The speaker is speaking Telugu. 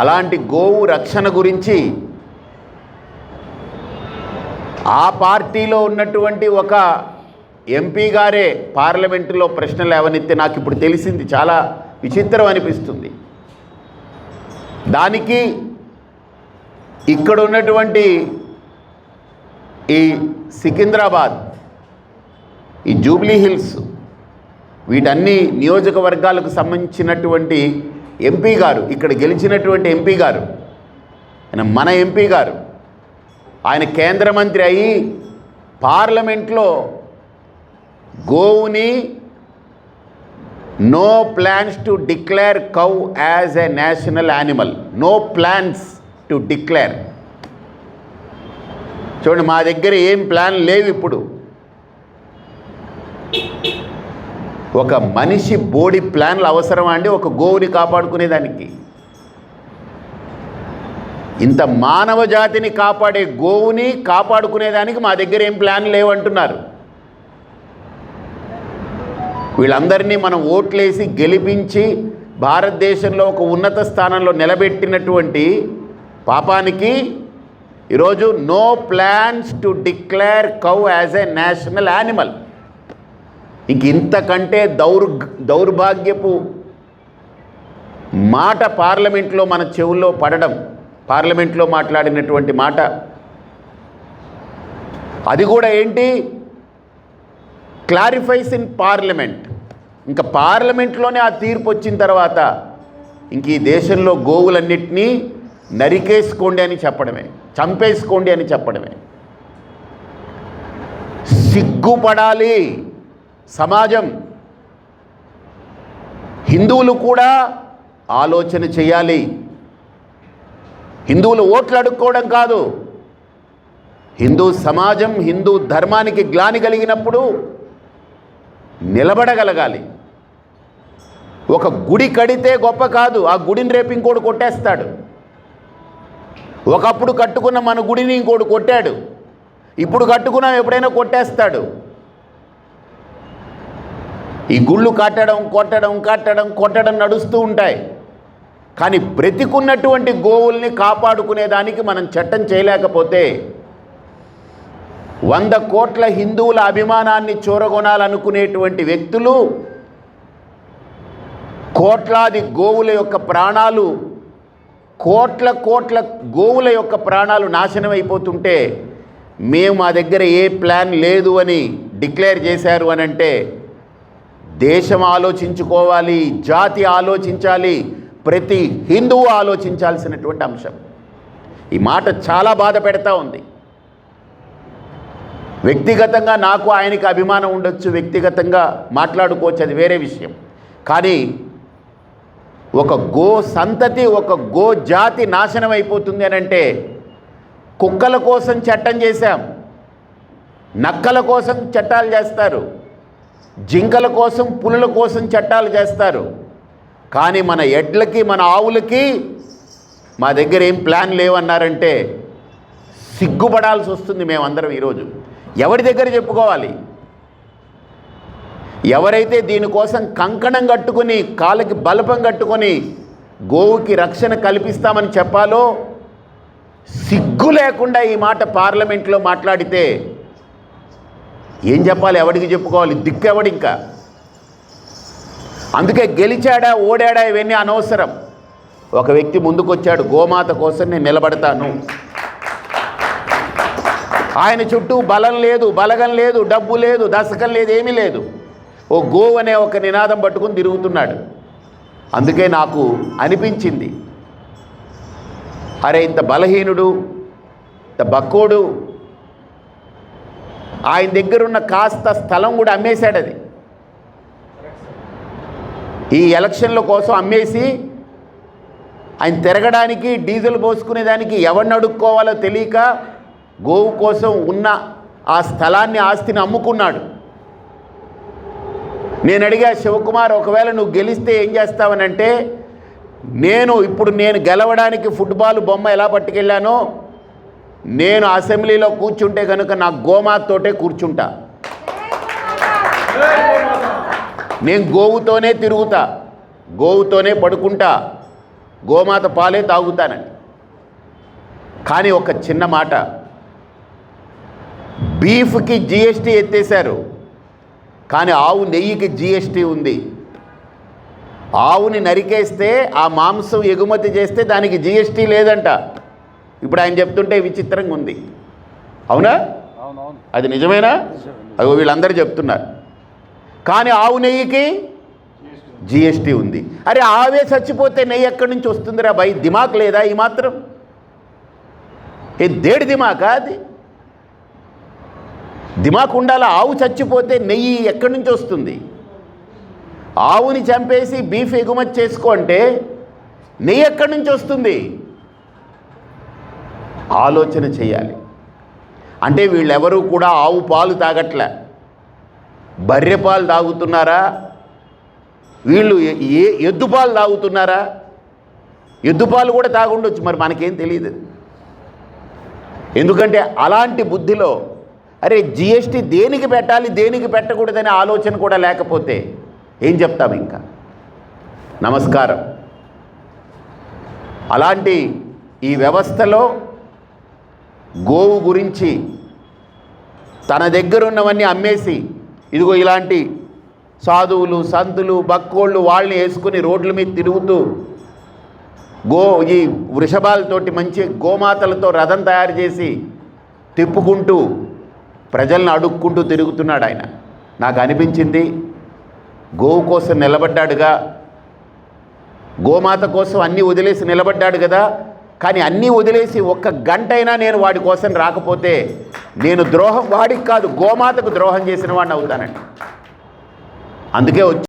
అలాంటి గోవు రక్షణ గురించి ఆ పార్టీలో ఉన్నటువంటి ఒక ఎంపీ గారే పార్లమెంటులో ప్రశ్నలు లేవనెత్తే నాకు ఇప్పుడు తెలిసింది. చాలా విచిత్రం అనిపిస్తుంది. దానికి ఇక్కడ ఉన్నటువంటి ఈ సికింద్రాబాద్ ఈ జూబ్లీ హిల్స్ వీటన్ని నియోజకవర్గాలకు సంబంధించినటువంటి ఎంపీ గారు ఇక్కడ గెలిచినటువంటి ఎంపీ గారు ఆయన మన ఎంపీ గారు ఆయన కేంద్ర మంత్రి అయి పార్లమెంట్లో గోవుని no plans to declare cow as a national animal. No plans to declare. చూడండి మా దగ్గర ఏం ప్లాన్ లేవు ఇప్పుడు. ఒక మనిషి బోడి ప్లాన్లు అవసరమా అండి? ఒక గోవుని కాపాడుకునేదానికి ఇంత మానవ జాతిని కాపాడే గోవుని కాపాడుకునేదానికి మా దగ్గర ఏం ప్లాన్ లేవంటున్నారు వీళ్ళందరినీ మనం ఓట్లేసి గెలిపించి భారతదేశంలో ఒక ఉన్నత స్థానంలో నిలబెట్టినటువంటి పాపానికి ఈరోజు no plans to declare cow as a national animal. ఇంక ఇంతకంటే దౌర్ దౌర్భాగ్యపు మాట పార్లమెంట్లో మన చెవుల్లో పడడం పార్లమెంట్లో మాట్లాడినటువంటి మాట. అది కూడా ఏంటి? Clarifies in parliament. ఇంకా పార్లమెంట్లోనే ఆ తీర్పు వచ్చిన తర్వాత ఇంక ఈ దేశంలో గోవులన్నిటినీ నరికేసుకోండి అని చెప్పడమే చంపేసుకోండి అని చెప్పడమే. సిగ్గుపడాలి. సమాజం. హిందువులు కూడా ఆలోచన చేయాలి. హిందువులు ఓట్లు అడుక్కోవడం కాదు. హిందూ సమాజం హిందూ ధర్మానికి గ్లాని కలిగినప్పుడు నిలబడగలగాలి. ఒక గుడి కడితే గొప్ప కాదు ఆ గుడిని రేపు ఇంకోటి కొట్టేస్తాడు. ఒకప్పుడు కట్టుకున్న మన గుడిని ఇంకోటి కొట్టాడు. ఇప్పుడు కట్టుకున్నాం ఎప్పుడైనా కొట్టేస్తాడు. ఈ గుళ్ళు కట్టడం కొట్టడం కట్టడం కొట్టడం నడుస్తూ ఉంటాయి. కానీ బ్రతికున్నటువంటి గోవుల్ని కాపాడుకునేదానికి మనం చట్టం చేయలేకపోతే వంద కోట్ల హిందువుల అభిమానాన్ని చూరగొనాలనుకునేటువంటి వ్యక్తులు కోట్లాది గోవుల యొక్క ప్రాణాలు కోట్ల కోట్ల గోవుల యొక్క ప్రాణాలు నాశనం అయిపోతుంటే మేము మా దగ్గర ఏ ప్లాన్ లేదు అని డిక్లేర్ చేశారు అని అంటే దేశం ఆలోచించుకోవాలి జాతి ఆలోచించాలి ప్రతి హిందువు ఆలోచించాల్సినటువంటి అంశం. ఈ మాట చాలా బాధ పెడతా ఉంది. వ్యక్తిగతంగా నాకు ఆయనకి అభిమానం ఉండొచ్చు వ్యక్తిగతంగా మాట్లాడుకోవచ్చు అది వేరే విషయం. కానీ ఒక గో సంతతి ఒక గో జాతి నాశనం అయిపోతుంది అని అంటే కుక్కల కోసం చట్టం చేశాం నక్కల కోసం చట్టాలు చేస్తారు. జింకల కోసం పులుల కోసం చట్టాలు చేస్తారు. కానీ మన ఎడ్లకి మన ఆవులకి మా దగ్గర ఏం ప్లాన్ లేవన్నారంటే సిగ్గుపడాల్సి వస్తుంది మేమందరం ఈరోజు. ఎవరి దగ్గర చెప్పుకోవాలి? ఎవరైతే దీనికోసం కంకణం కట్టుకొని కాళ్ళకి బలపం కట్టుకొని గోవుకి రక్షణ కల్పిస్తామని చెప్పాలో సిగ్గు లేకుండా ఈ మాట పార్లమెంట్లో మాట్లాడితే ఏం చెప్పాలి? ఎవడికి చెప్పుకోవాలి? దిక్కు ఇంకా? అందుకే గెలిచాడా ఓడాడా ఇవన్నీ అనవసరం. ఒక వ్యక్తి ముందుకొచ్చాడు గోమాత కోసం నేను నిలబడతాను. ఆయన చుట్టూ బలం లేదు బలగం లేదు డబ్బు లేదు దశకం లేదు ఏమీ లేదు. ఓ గో అనే ఒక నినాదం పట్టుకుని తిరుగుతున్నాడు. అందుకే నాకు అనిపించింది. అరే ఇంత బలహీనుడు ఇంత బక్కోడు ఆయన దగ్గరున్న కాస్త స్థలం కూడా అమ్మేశాడు అది. ఈ ఎలక్షన్ల కోసం అమ్మేసి ఆయన తిరగడానికి డీజిల్ పోసుకునేదానికి ఎవరిని అడుక్కోవాలో తెలియక గోవు కోసం ఉన్న ఆ స్థలాన్ని ఆస్తిని అమ్ముకున్నాడు. నేను అడిగా శివకుమార్ ఒకవేళ నువ్వు గెలిస్తే ఏం చేస్తావనంటే నేను ఇప్పుడు నేను గెలవడానికి ఫుట్బాల్ బొమ్మ ఎలా పట్టుకెళ్ళానో నేను అసెంబ్లీలో కూర్చుంటే కనుక నా గోమాతోటే కూర్చుంటా. నేను గోవుతోనే తిరుగుతా గోవుతోనే పడుకుంటా గోమాత పాలే తాగుతానని. కానీ ఒక చిన్న మాట బీఫ్కి జిఎస్టీ ఎత్తేసారు కానీ ఆవు నెయ్యికి జిఎస్టీ ఉంది. ఆవుని నరికేస్తే ఆ మాంసం ఎగుమతి చేస్తే దానికి జిఎస్టీ లేదంట. ఇప్పుడు ఆయన చెప్తుంటే విచిత్రంగా ఉంది. అవునా? అది నిజమేనా? అగో వీళ్ళందరూ చెప్తున్నారు. కానీ ఆవు నెయ్యికి జిఎస్టీ ఉంది. అరే ఆవే చచ్చిపోతే నెయ్యి ఎక్కడి నుంచి వస్తుందిరా భయ్ దిమాక్ లేదా ఈ మాత్రం? ఏ దేడి దిమాకా అది? దిమాక్ ఉండాలా? ఆవు చచ్చిపోతే నెయ్యి ఎక్కడి నుంచి వస్తుంది? ఆవుని చంపేసి బీఫ్ ఎగుమతి చేసుకో అంటే నెయ్యి ఎక్కడి నుంచి వస్తుంది? ఆలోచన చేయాలి. అంటే వీళ్ళెవరూ కూడా ఆవు పాలు తాగట్లే. బర్రె పాలు తాగుతున్నారా? వీళ్ళు ఏ- ఎద్దుపాలు ఎద్దు పాలు తాగుతున్నారా? ఎద్దు పాలు కూడా తాగుండొచ్చు మరి మనకేం తెలియదు ఎందుకంటే అలాంటి బుద్ధిలో అరే జిఎస్టీ దేనికి పెట్టాలి దేనికి పెట్టకూడదనే ఆలోచన కూడా లేకపోతే ఏం చెప్తాం ఇంకా? నమస్కారం. అలాంటి ఈ వ్యవస్థలో గోవు గురించి తన దగ్గర ఉన్నవన్నీ అమ్మేసి ఇదిగో ఇలాంటి సాధువులు సంతులు బక్కోళ్ళు వాళ్ళని వేసుకుని రోడ్ల మీద తిరుగుతూ గో ఈ వృషభాలతోటి మంచి గోమాతలతో రథం తయారు చేసి తిప్పుకుంటూ ప్రజల్ని అడుక్కుంటూ తిరుగుతున్నాడు ఆయన. నాకు అనిపించింది గోవు కోసం నిలబడ్డాడుగా గోమాత కోసం అన్నీ వదిలేసి నిలబడ్డాడు కదా కానీ అన్నీ వదిలేసి ఒక్క గంట అయినా నేను వాడి కోసం రాకపోతే నేను ద్రోహం వాడికి కాదు గోమాతకు ద్రోహం చేసిన వాడిని అవుతానండి. అందుకే వచ్చి